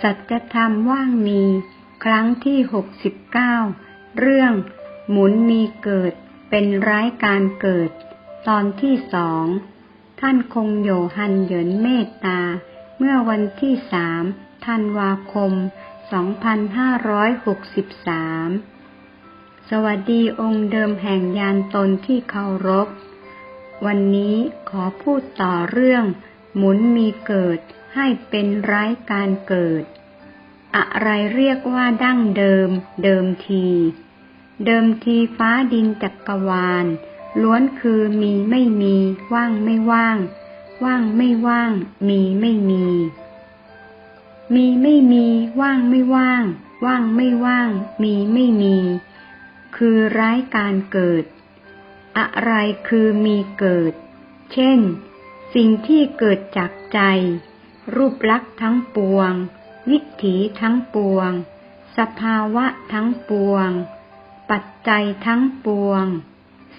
สัจธรรมว่างมี ครั้งที่หกสิบเก้าเรื่อง หมุนมีเกิด เป็นร้ายการเกิด ตอนที่สองท่านคงโยฮันเหยินเมตตา เมื่อวันที่สามธันวาคม 2563 สวัสดีองค์เดิมแห่งยานตนที่เคารพ วันนี้ขอพูดต่อเรื่อง หมุนมีเกิดให้เป็นร้ายการเกิด อะไรเรียกว่าดั้งเดิม เดิมที เดิมทีฟ้าดินจักรวาล ล้วนคือมีไม่มี ว่างไม่ว่าง ว่างไม่ว่าง มีไม่มี มีไม่มี ว่างไม่ว่าง ว่างไม่ว่าง มีไม่มี คือร้ายการเกิด อะไรคือมีเกิด เช่น สิ่งที่เกิดจากใจ รูปลักษณ์ทั้งปวง วิถีทั้งปวง สภาวะทั้งปวง ปัจจัยทั้งปวง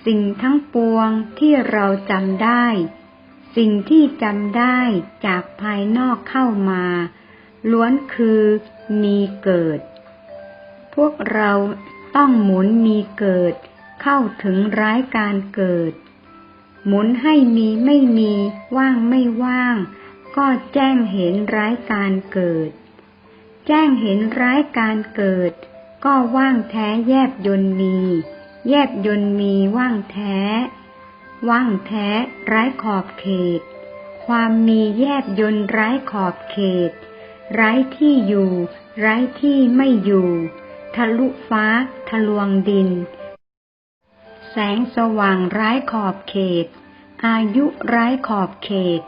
สิ่งทั้งปวงที่เราจำได้ สิ่งที่จำได้จากภายนอกเข้ามา ล้วนคือมีเกิด พวกเราต้องหมุนมีเกิด เข้าถึงร้ายการเกิด หมุนให้มีไม่มีว่างไม่ว่าง ก็แจ้งเห็นร้ายการเกิด แจ้งเห็นร้ายการเกิด ก็ว่างแท้แยบยนต์มี แยบยนต์มีว่างแท้ ว่างแท้ร้ายขอบเขต ความมีแยบยนต์ไร้ขอบเขต ร้ายที่อยู่ ร้ายที่ไม่อยู่ทะลุฟ้าทะลวงดิน แสงสว่างไร้ขอบเขต อายุไร้ขอบเขต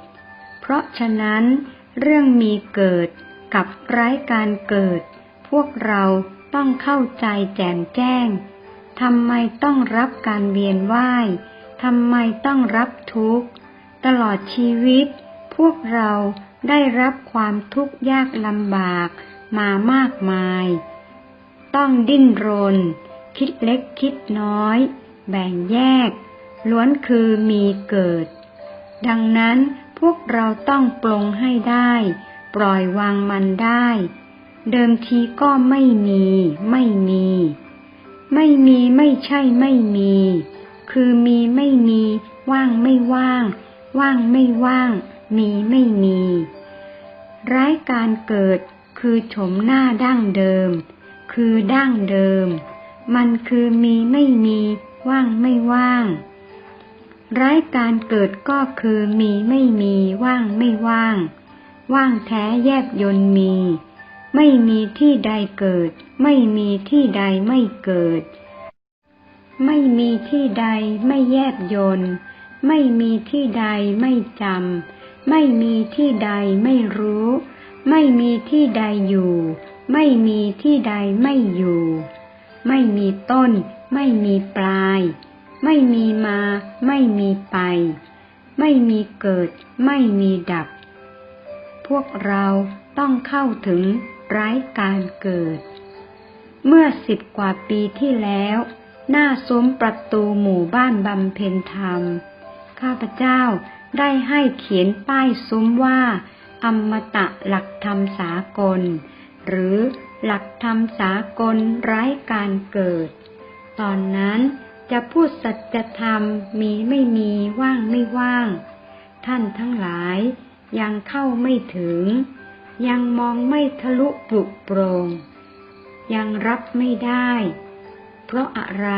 เพราะฉะนั้น เรื่องมีเกิดกับไร้การเกิด พวกเราต้องเข้าใจแจ่มแจ้งทำไมต้องรับการเวียนว่ายทำไมต้องรับทุกข์ ตลอดชีวิต พวกเราได้รับความทุกข์ยากลำบากมามากมาย ต้องดิ้นรน คิดเล็กคิดน้อย แบ่งแยก ล้วนคือมีเกิด ดังนั้นพวกเราต้องปลงให้ได้ ปล่อยวางมันได้ เดิมทีก็ไม่มี ไม่มี ไม่มีไม่ใช่ไม่มี คือมีไม่มี ว่างไม่ว่าง ว่างไม่ว่าง มีไม่มี ร้ายการเกิดคือโฉมหน้าดั้งเดิม คือดั้งเดิม มันคือมีไม่มี ว่างไม่ว่างร้ายการเกิดก็คือมีไม่มีว่างไม่ว่าง ว่างแท้แยบยนต์มี ไม่มีที่ใดเกิด ไม่มีที่ใดไม่เกิด ไม่มีที่ใดไม่แยบยนต์ไม่มีที่ใดไม่จำไม่มีที่ใดไม่รู้ ไม่มีที่ใดอยู่ ไม่มีที่ใดไม่อยู่ ไม่มีต้น ไม่มีปลาย ไม่มีมา ไม่มีไป ไม่มีเกิด ไม่มีดับ พวกเราต้องเข้าถึงไร้การเกิด เมื่อสิบกว่าปีที่แล้ว หน้าซุ้มประตูหมู่บ้านบำเพ็ญธรรม ข้าพเจ้าได้ให้เขียนป้ายซุ้มว่าอมตะหลักธรรมสากล หรือหลักธรรมสากลไร้การเกิด ตอนนั้นจะพูดสัจธรรมมีไม่มีว่างไม่ว่าง ท่านทั้งหลายยังเข้าไม่ถึง ยังมองไม่ทะลุปลุกโปรง ยังรับไม่ได้ เพราะอะไร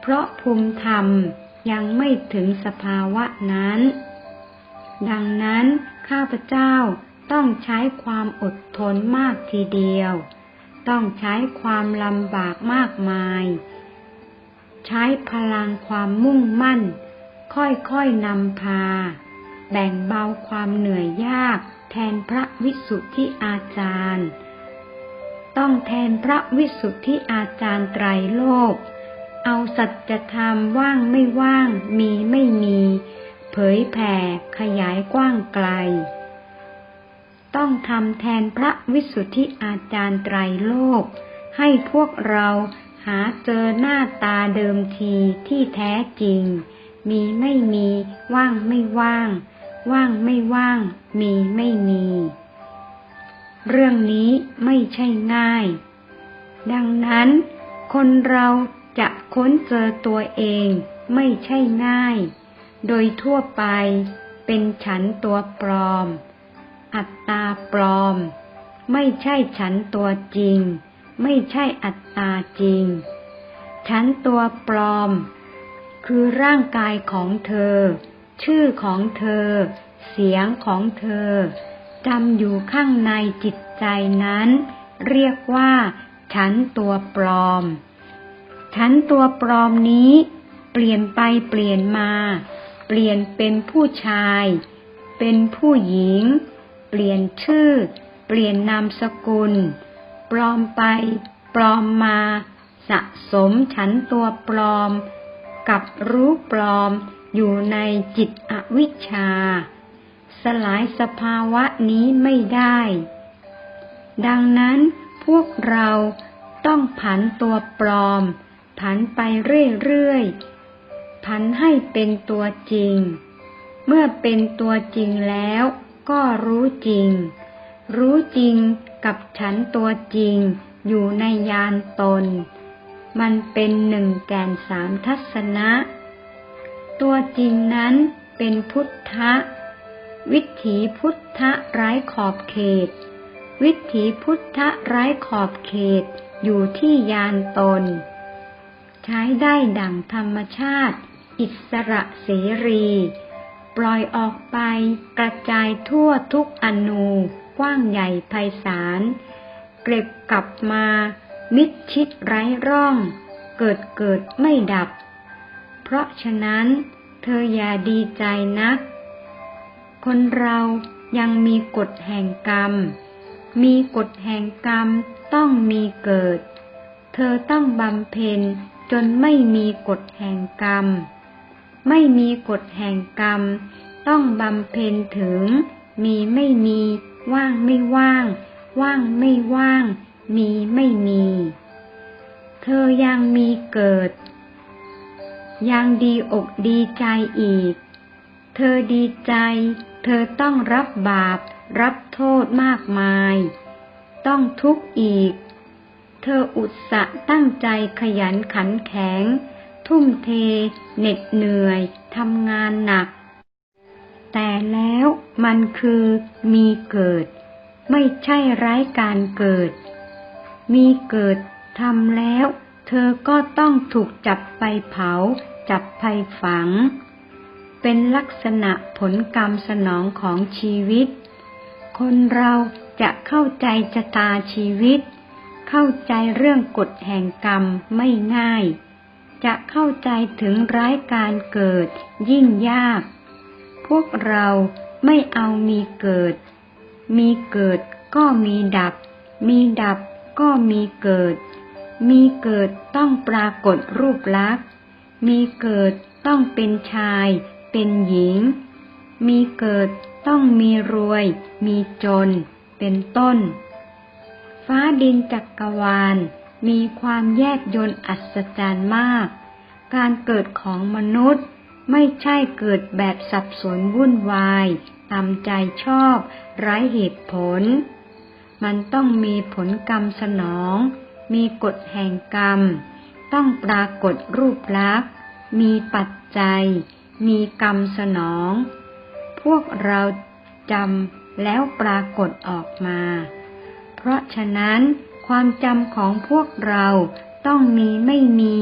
เพราะภูมิธรรมยังไม่ถึงสภาวะนั้น ดังนั้นข้าพเจ้าต้องใช้ความอดทนมากทีเดียว ต้องใช้ความลำบากมากมาย ใช้พลังความมุ่งมั่น ค่อยๆนำพา แบ่งเบาความเหนื่อยยากแทนพระวิสุทธิอาจารย์ ต้องแทนพระวิสุทธิอาจารย์ไตรโลก เอาสัจธรรมว่างไม่ว่างมีไม่มี เผยแผ่ขยายกว้างไกล ต้องทำแทนพระวิสุทธิอาจารย์ไตรโลก ให้พวกเราหาเจอหน้าตาเดิมทีที่แท้จริง มีไม่มีว่างไม่ว่าง ว่างไม่ว่าง มีไม่มี เรื่องนี้ไม่ใช่ง่าย ดังนั้น คนเราจะค้นเจอตัวเองไม่ใช่ง่าย โดยทั่วไปเป็นฉันตัวปลอม อัตตาปลอม ไม่ใช่ฉันตัวจริง ไม่ใช่อัตตาจริง ฉันตัวปลอม คือร่างกายของเธอ ชื่อของเธอ เสียงของเธอจำอยู่ข้างในจิตใจนั้น เรียกว่า ฉันตัวปลอม ฉันตัวปลอมนี้ เปลี่ยนไปเปลี่ยนมา เปลี่ยนเป็นผู้ชาย เป็นผู้หญิง เปลี่ยนชื่อ เปลี่ยนนามสกุล ปลอมไป ปลอมมา สะสมฉันตัวปลอม กับรู้ปลอมอยู่ในจิตอวิชชา สลายสภาวะนี้ไม่ได้ ดังนั้นพวกเราต้องผันตัวปลอม ผันไปเรื่อยๆผันให้เป็นตัวจริง เมื่อเป็นตัวจริงแล้ว ก็รู้จริง รู้จริงกับฉันตัวจริงอยู่ในยานตน มันเป็นหนึ่งแกนสามทัศนะ ตัวจริงนั้นเป็นพุทธะ วิถีพุทธะไร้ขอบเขต วิถีพุทธะไร้ขอบเขตอยู่ที่ยานตน ใช้ได้ดั่งธรรมชาติ อิสระเสรี ปล่อยออกไปกระจายทั่วทุกอนูกว้างใหญ่ไพศาล เก็บกลับมา มิดชิดไร้ร่อง เกิดเกิดไม่ดับ เพราะฉะนั้น เธออย่าดีใจนัก คนเรายังมีกฎแห่งกรรม มีกฎแห่งกรรมต้องมีเกิด เธอต้องบำเพ็ญจนไม่มีกฎแห่งกรรม ไม่มีกฎแห่งกรรม ต้องบำเพ็ญถึง มีไม่มี ว่างไม่ว่าง ว่างไม่ว่าง มีไม่มี เธอยังมีเกิด ยังดีอกดีใจอีก เธอดีใจ เธอต้องรับบาป รับโทษมากมาย ต้องทุกข์อีก เธออุตสะตั้งใจขยันขันแข็ง ทุ่มเท เหน็ดเหนื่อยทำงานหนัก แต่แล้วมันคือมีเกิด ไม่ใช่ไร้การเกิด มีเกิดทำแล้ว เธอก็ต้องถูกจับไปเผา จับไปฝัง เป็นลักษณะผลกรรมสนองของชีวิต คนเราจะเข้าใจชะตาชีวิต เข้าใจเรื่องกฎแห่งกรรมไม่ง่าย จะเข้าใจถึงร้ายการเกิดยิ่งยาก พวกเราไม่เอามีเกิด มีเกิดก็มีดับ มีดับก็มีเกิด มีเกิดต้องปรากฏรูปลักษณ์ มีเกิดต้องเป็นชาย เป็นหญิง มีเกิดต้องมีรวย มีจน เป็นต้น ฟ้าดินจักกรวาล มีความแยกยนต์อัศจรรย์มาก การเกิดของมนุษย์ไม่ใช่เกิดแบบสับสนวุ่นวายตามใจชอบไร้เหตุผล มันต้องมีผลกรรมสนอง มีกฎแห่งกรรม ต้องปรากฏรูปลักษณ์ มีปัจจัย มีกรรมสนอง พวกเราจำแล้วปรากฏออกมา เพราะฉะนั้น ความจำของพวกเราต้องมีไม่มี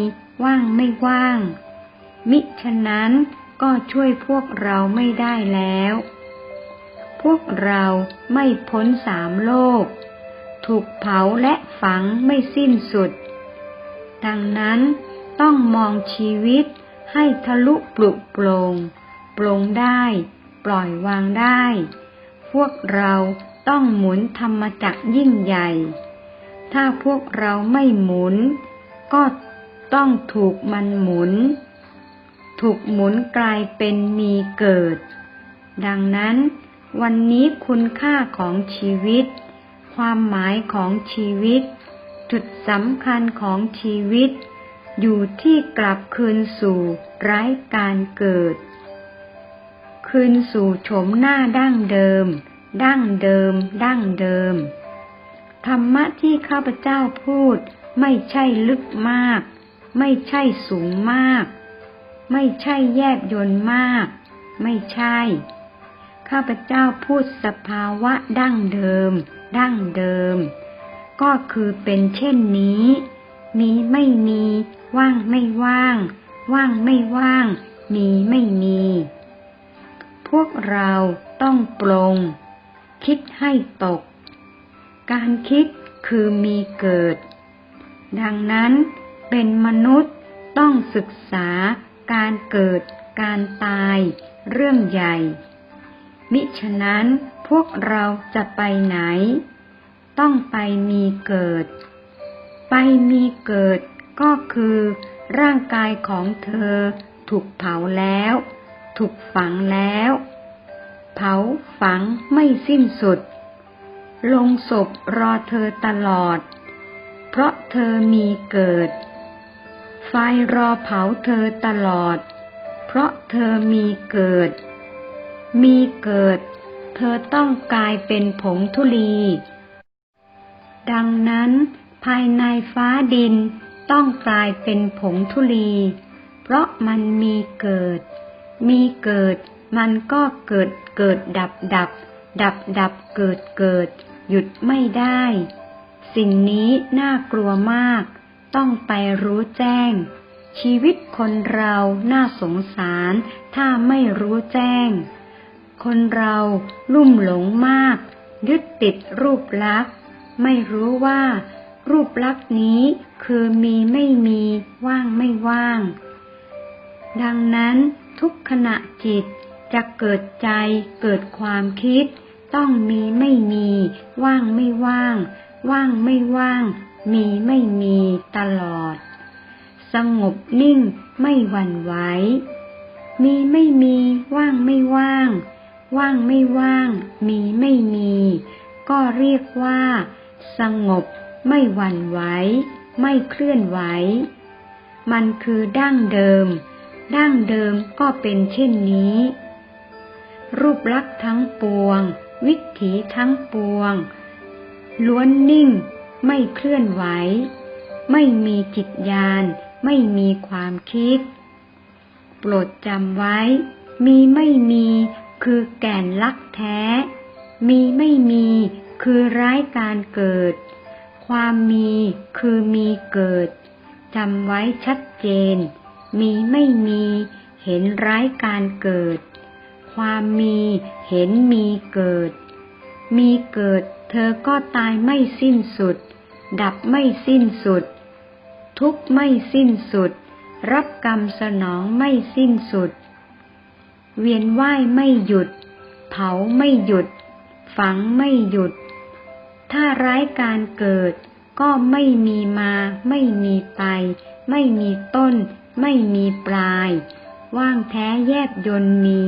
ว่างไม่ว่าง มิฉะนั้นก็ช่วยพวกเราไม่ได้แล้ว พวกเราไม่พ้นสามโลก ถูกเผาและฝังไม่สิ้นสุด ดังนั้นต้องมองชีวิตให้ทะลุปลุกโปร่งปลงได้ ปล่อยวางได้ พวกเราต้องหมุนธรรมจักยิ่งใหญ่ ถ้าพวกเราไม่หมุน ก็ต้องถูกมันหมุน ถูกหมุนกลายเป็นมีเกิด ดังนั้นวันนี้คุณค่าของชีวิต ความหมายของชีวิต จุดสำคัญของชีวิต อยู่ที่กลับคืนสู่ไร้การเกิด คืนสู่โฉมหน้าดั้งเดิม ดั้งเดิม ดั้งเดิม ธรรมะที่ข้าพเจ้าพูด ไม่ใช่ลึกมาก ไม่ใช่สูงมาก ไม่ใช่แยบยนต์มาก ไม่ใช่ ข้าพเจ้าพูดสภาวะดั้งเดิม ดั้งเดิม ก็คือเป็นเช่นนี้ มีไม่มี ว่างไม่ว่าง ว่างไม่ว่าง มีไม่มี พวกเราต้องปลงคิดให้ตก การคิดคือมีเกิด ดังนั้นเป็นมนุษย์ต้องศึกษาการเกิดการตายเรื่องใหญ่ มิฉะนั้นพวกเราจะไปไหน ต้องไปมีเกิด ไปมีเกิดก็คือร่างกายของเธอถูกเผาแล้ว ถูกฝังแล้ว เผาฝังไม่สิ้นสุด ลงศพรอเธอตลอด เพราะเธอมีเกิด ไฟรอเผาเธอตลอด เพราะเธอมีเกิด มีเกิด เธอต้องกลายเป็นผงธุลี ดังนั้นภายในฟ้าดินต้องกลายเป็นผงธุลี เพราะมันมีเกิด มีเกิด มันก็เกิดเกิดดับดับ ดับดับเกิดเกิด หยุดไม่ได้ สิ่งนี้น่ากลัวมาก ต้องไปรู้แจ้ง ชีวิตคนเราน่าสงสาร ถ้าไม่รู้แจ้ง คนเราลุ่มหลงมาก ยึดติดรูปลักษณ์ ไม่รู้ว่า รูปลักษณ์นี้คือมีไม่มีว่างไม่ว่าง ดังนั้นทุกขณะจิตจะเกิดใจเกิดความคิด ต้องมีไม่มี ว่างไม่ว่าง ว่างไม่ว่าง มีไม่มีตลอด สงบนิ่งไม่หวั่นไหว มีไม่มี ว่างไม่ว่าง ว่างไม่ว่าง มีไม่มี ก็เรียกว่า สงบ ไม่หวั่นไหว ไม่เคลื่อนไหว มันคือดั้งเดิม ดั้งเดิมก็เป็นเช่นนี้รูปลักษณ์ทั้งปวง วิถีทั้งปวง ล้วนนิ่ง ไม่เคลื่อนไหว ไม่มีจิตญาณ ไม่มีความคิด โปรดจำไว้ มีไม่มีคือแก่นลักแท้ มีไม่มีคือร้ายการเกิด ความมีคือมีเกิด จำไว้ชัดเจน มีไม่มีเห็นร้ายการเกิด ความมีเห็นมีเกิด มีเกิดเธอก็ตายไม่สิ้นสุด ดับไม่สิ้นสุด ทุกข์ไม่สิ้นสุด รับกรรมสนองไม่สิ้นสุด เวียนว่ายไม่หยุด เผาไม่หยุด ฝังไม่หยุด ถ้าร้ายการเกิดก็ไม่มีมา ไม่มีไป ไม่มีต้น ไม่มีปลาย ว่างแท้แยบยนต์มี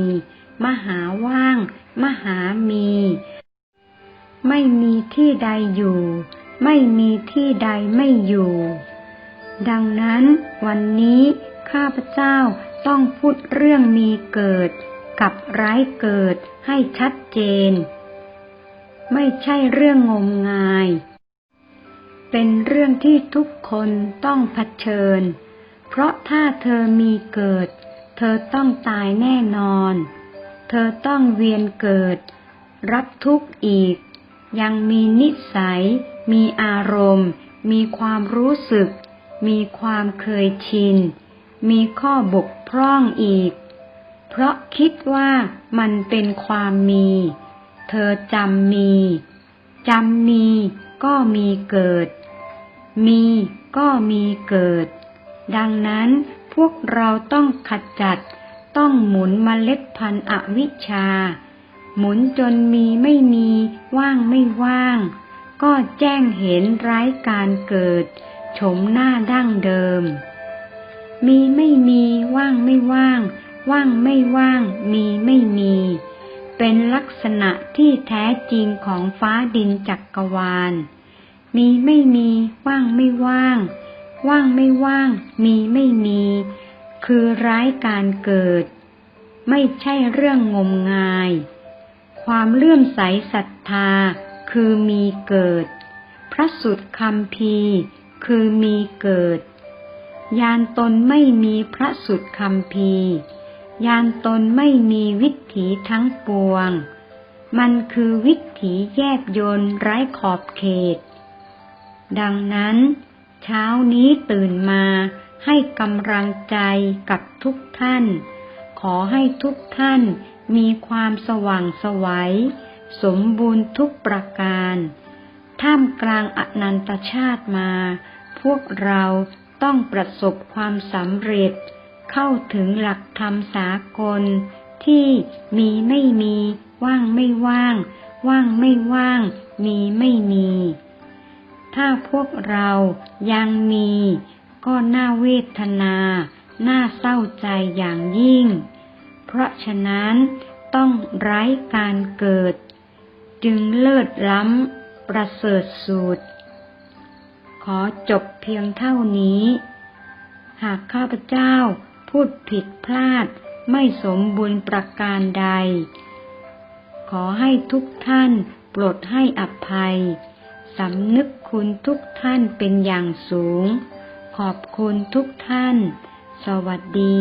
มหาว่าง มหามี ไม่มีที่ใดอยู่ ไม่มีที่ใดไม่อยู่ ดังนั้นวันนี้ข้าพเจ้าต้องพูดเรื่องมีเกิด กับไร้เกิดให้ชัดเจน ไม่ใช่เรื่องงมงาย เป็นเรื่องที่ทุกคนต้องเผชิญ เพราะถ้าเธอมีเกิด เธอต้องตายแน่นอน เธอต้องเวียนเกิด รับทุกข์อีก ยังมีนิสัย มีอารมณ์ มีความรู้สึก มีความเคยชิน มีข้อบกพร่องอีก เพราะคิดว่ามันเป็นความมี เธอจำมีจำมีก็มีเกิด มีก็มีเกิด ดังนั้นพวกเราต้องขจัด ต้องหมุนมเมล็ดพันธุ์อวิชชา หมุนจนมีไม่มีว่างไม่ว่าง ก็แจ้งเห็นร้ายการเกิดโฉมหน้าดั้งเดิม มีไม่มีว่างไม่ว่าง ว่างไม่ว่าง มีไม่มี เป็นลักษณะที่แท้จริงของฟ้าดินจักกรวาล มีไม่มีว่างไม่ว่าง ว่างไม่ว่าง มีไม่มี คือร้ายการเกิด ไม่ใช่เรื่องงมงาย ความเลื่อมใสศรัทธา คือมีเกิด พระสุดคำพีคือมีเกิด ยานตนไม่มีพระสุดคำพียานตนไม่มีวิถีทั้งปวง มันคือวิถีแยบยนไร้ขอบเขต ดังนั้น เช้านี้ตื่นมา ให้กำลังใจกับทุกท่าน ขอให้ทุกท่านมีความสว่างสวัยสมบูรณ์ทุกประการ ท่ามกลางอนันตชาติมา พวกเราต้องประสบความสำเร็จ เข้าถึงหลักธรรมสากล ที่มีไม่มี ว่างไม่ว่าง ว่างไม่ว่าง มีไม่มี ถ้าพวกเรายังมี ก็น่าเวทนา น่าเศร้าใจอย่างยิ่ง เพราะฉะนั้นต้องไร้การเกิด จึงเลิศล้ำ ประเสริฐสุด ขอจบเพียงเท่านี้ หากข้าพเจ้าพูดผิดพลาดไม่สมบูรณ์ประการใด ขอให้ทุกท่านโปรดให้อภัย สำนึกคุณทุกท่านเป็นอย่างสูง ขอบคุณทุกท่าน สวัสดี